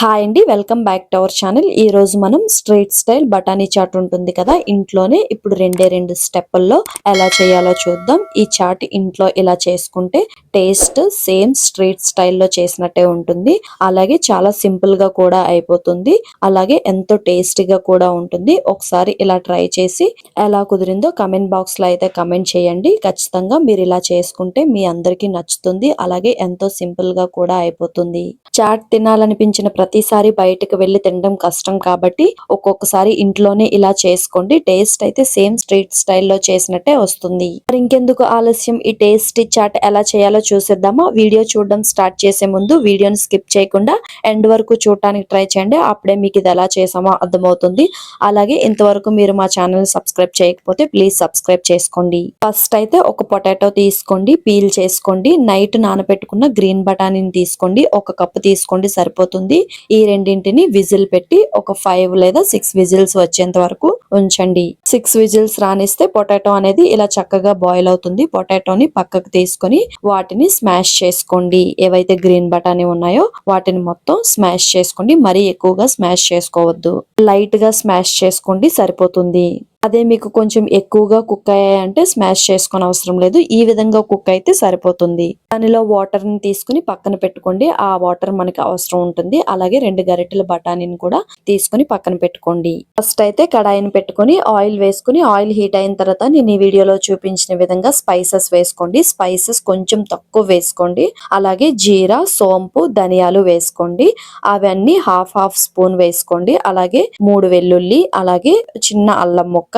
Hi అండి welcome back to our channel. ఈ రోజు మనం స్ట్రీట్ స్టైల్ బఠానీ చాట్ ఉంటుంది కదా ఇంట్లోనే ఇప్పుడు రెండే రెండు స్టెప్పుల్లో ఎలా చేయాలో చూద్దాం. ఈ చాట్ ఇంట్లో ఇలా చేసుకుంటే టేస్ట్ సేమ్ స్ట్రీట్ స్టైల్లో చేసినట్టే ఉంటుంది. అలాగే చాలా సింపుల్గా కూడా అయిపోతుంది. అలాగే ఎంతో టేస్టీగా కూడా ఉంటుంది. ఒకసారి ఇలా ట్రై చేసి ఎలా కుదిరిందో కమెంట్ బాక్స్లో అయితే కమెంట్ చేయండి. ఖచ్చితంగా మీరు ఇలా చేసుకుంటే మీ అందరికీ నచ్చుతుంది. అలాగే ఎంతో సింపుల్గా కూడా అయిపోతుంది. చాట్ తినాలనిపించిన ప్రతిసారి బయటకు వెళ్ళి తినడం కష్టం కాబట్టి ఒక్కొక్కసారి ఇంట్లోనే ఇలా చేసుకోండి. టేస్ట్ అయితే సేమ్ స్ట్రీట్ స్టైల్లో చేసినట్టే వస్తుంది. మరి ఇంకెందుకు ఆలస్యం? ఈ టేస్టీ చాట్ ఎలా చేయాలో చూసేద్దామా? వీడియో చూడడం స్టార్ట్ చేసే ముందు వీడియోని స్కిప్ చేయకుండా ఎండ్ వరకు చూడటానికి ట్రై చేయండి. అప్పుడే మీకు ఇది ఎలా చేసామో అర్థమవుతుంది. అలాగే ఇంతవరకు మీరు మా ఛానల్ సబ్స్క్రైబ్ చేయకపోతే ప్లీజ్ సబ్స్క్రైబ్ చేసుకోండి. ఫస్ట్ అయితే ఒక పొటాటో తీసుకోండి పీల్ చేసుకోండి నైట్ నానబెట్టుకున్న గ్రీన్ బఠానీని తీసుకోండి ఒక కప్పు తీసుకోండి సరిపోతుంది. ఈ రెండింటిని విజిల్ పెట్టి ఒక ఫైవ్ లేదా సిక్స్ విజిల్స్ వచ్చేంత వరకు ఉంచండి. సిక్స్ విజిల్స్ రానిస్తే పొటాటో అనేది ఇలా చక్కగా బాయిల్ అవుతుంది. పొటాటోని పక్కకు తీసుకొని వాటిని స్మాష్ చేసుకోండి. ఏవైతే గ్రీన్ బటానీ ఉన్నాయో వాటిని మొత్తం స్మాష్ చేసుకోండి. మరీ ఎక్కువగా స్మాష్ చేసుకోవద్దు. లైట్గా స్మాష్ చేసుకోండి. సరిపోతుంది. అదే మీకు కొంచెం ఎక్కువగా కుక్ అయ్యాయంటే స్మాష్ చేసుకొని అవసరం లేదు. ఈ విధంగా కుక్ అయితే సరిపోతుంది. దానిలో వాటర్ని తీసుకుని పక్కన పెట్టుకోండి. ఆ వాటర్ మనకి అవసరం ఉంటుంది. అలాగే రెండు గరిటెల బఠానీని కూడా తీసుకుని పక్కన పెట్టుకోండి. ఫస్ట్ అయితే కడాయిని పెట్టుకొని ఆయిల్ వేసుకుని ఆయిల్ హీట్ అయిన తర్వాత నేను ఈ వీడియోలో చూపించిన విధంగా స్పైసెస్ వేసుకోండి. స్పైసెస్ కొంచెం తక్కువ వేసుకోండి. అలాగే జీరా సోంపు ధనియాలు వేసుకోండి. అవన్నీ హాఫ్ హాఫ్ స్పూన్ వేసుకోండి. అలాగే మూడు వెల్లుల్లి అలాగే చిన్న అల్లం ముక్క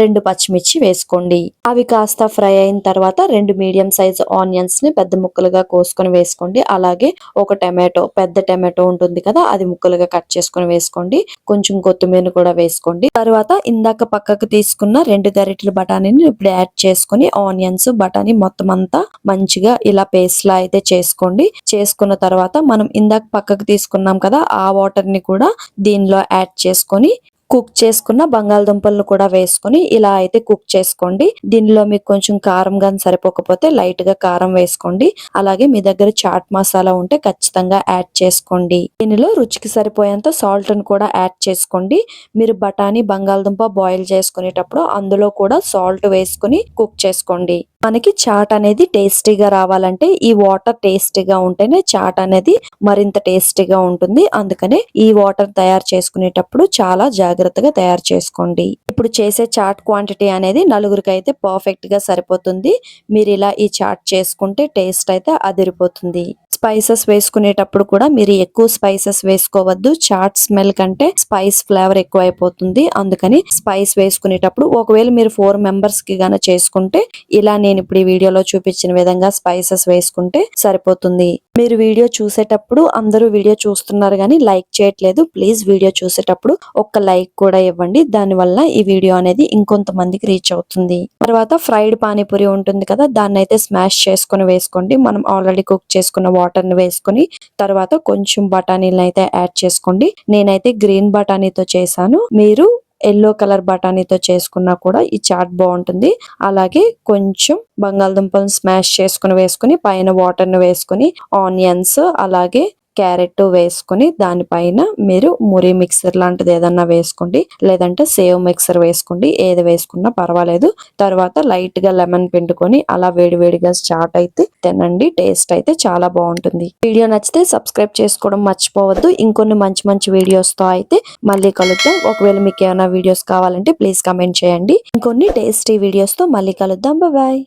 రెండు పచ్చిమిర్చి వేసుకోండి. అవి కాస్త ఫ్రై అయిన తర్వాత రెండు మీడియం సైజ్ ఆనియన్స్ని పెద్ద ముక్కలుగా కోసుకొని వేసుకోండి. అలాగే ఒక టమాటో పెద్ద టమాటో ఉంటుంది కదా అది ముక్కలుగా కట్ చేసుకొని వేసుకోండి. కొంచెం కొత్తిమీర కూడా వేసుకోండి. తర్వాత ఇందాక పక్కకు తీసుకున్న రెండు గరిటెల బఠానీని ఇప్పుడు యాడ్ చేసుకొని ఆనియన్స్ బఠానీ మొత్తం అంతా మంచిగా ఇలా పేస్ట్ లా అయితే చేసుకోండి. చేసుకున్న తర్వాత మనం ఇందాక పక్కకు తీసుకున్నాం కదా ఆ వాటర్ని కూడా దీనిలో యాడ్ చేసుకొని కుక్ చేసుకున్న బంగాళదుంపలను కూడా వేసుకుని ఇలా అయితే కుక్ చేసుకోండి. దీనిలో మీకు కొంచెం కారం గాని సరిపోకపోతే లైట్గా కారం వేసుకోండి. అలాగే మీ దగ్గర చాట్ మసాలా ఉంటే ఖచ్చితంగా యాడ్ చేసుకోండి. దీనిలో రుచికి సరిపోయేంత సాల్ట్ని కూడా యాడ్ చేసుకోండి. మీరు బఠానీ బంగాళదుంప బాయిల్ చేసుకునేటప్పుడు అందులో కూడా సాల్ట్ వేసుకుని కుక్ చేసుకోండి. మనకి చాట్ అనేది టేస్టీగా రావాలంటే ఈ వాటర్ టేస్టీగా ఉంటేనే చాట్ అనేది మరింత టేస్టీగా ఉంటుంది. అందుకనే ఈ వాటర్ తయారు చేసుకునేటప్పుడు చాలా జాగ్రత్తగా తయారు చేసుకోండి. ఇప్పుడు చేసే చాట్ క్వాంటిటీ అనేది నలుగురికి అయితే పర్ఫెక్ట్గా సరిపోతుంది. మీరు ఇలా ఈ చాట్ చేసుకుంటే టేస్ట్ అయితే అదిరిపోతుంది. స్పైసెస్ వేసుకునేటప్పుడు కూడా మీరు ఎక్కువ స్పైసెస్ వేసుకోవద్దు. చాట్ స్మెల్ కంటే స్పైస్ ఫ్లేవర్ ఎక్కువ అయిపోతుంది అందుకని స్పైస్ వేసుకునేటప్పుడు ఒకవేళ మీరు ఫోర్ మెంబర్స్కి గాన చేసుకుంటే ఇలా నేను ఇప్పుడు ఈ వీడియోలో చూపించిన విధంగా స్పైసెస్ వేసుకుంటే సరిపోతుంది. మీరు వీడియో చూసేటప్పుడు అందరూ వీడియో చూస్తున్నారు కానీ లైక్ చేయట్లేదు. ప్లీజ్ వీడియో చూసేటప్పుడు ఒక్క లైక్ కూడా ఇవ్వండి. దానివల్ల ఈ వీడియో అనేది ఇంకొంతమందికి రీచ్ అవుతుంది. తర్వాత ఫ్రైడ్ పానీపూరి ఉంటుంది కదా దాన్ని అయితే స్మాష్ చేసుకుని వేసుకోండి. మనం ఆల్రెడీ కుక్ చేసుకున్న వాటర్ ని వేసుకొని తర్వాత కొంచెం బఠానీలను అయితే యాడ్ చేసుకోండి. నేనైతే గ్రీన్ బఠానీతో చేశాను. మీరు ఎల్లో కలర్ బఠానీతో చేసుకున్నా కూడా ఈ చాట్ బాగుంటుంది. అలాగే కొంచెం బంగాళదుంపలను స్మాష్ చేసుకుని వేసుకుని పైన వాటర్ను వేసుకుని ఆనియన్స్ అలాగే క్యారెట్ వేసుకుని దానిపైన మీరు మురి మిక్సర్ లాంటిది ఏదన్నా వేసుకోండి. లేదంటే సేవ్ మిక్సర్ వేసుకోండి. ఏది వేసుకున్నా పర్వాలేదు. తర్వాత లైట్గా లెమన్ పిండుకొని అలా వేడివేడిగా స్టార్ట్ అయితే తినండి. టేస్ట్ అయితే చాలా బాగుంటుంది. వీడియో నచ్చితే సబ్స్క్రైబ్ చేసుకోవడం మర్చిపోవద్దు. ఇంకొన్ని మంచి మంచి వీడియోస్తో అయితే మళ్ళీ కలుద్దాం. ఒకవేళ మీకు ఏమైనా వీడియోస్ కావాలంటే ప్లీజ్ కమెంట్ చేయండి. ఇంకొన్ని టేస్టీ వీడియోస్తో మళ్ళీ కలుద్దాం. బాయ్.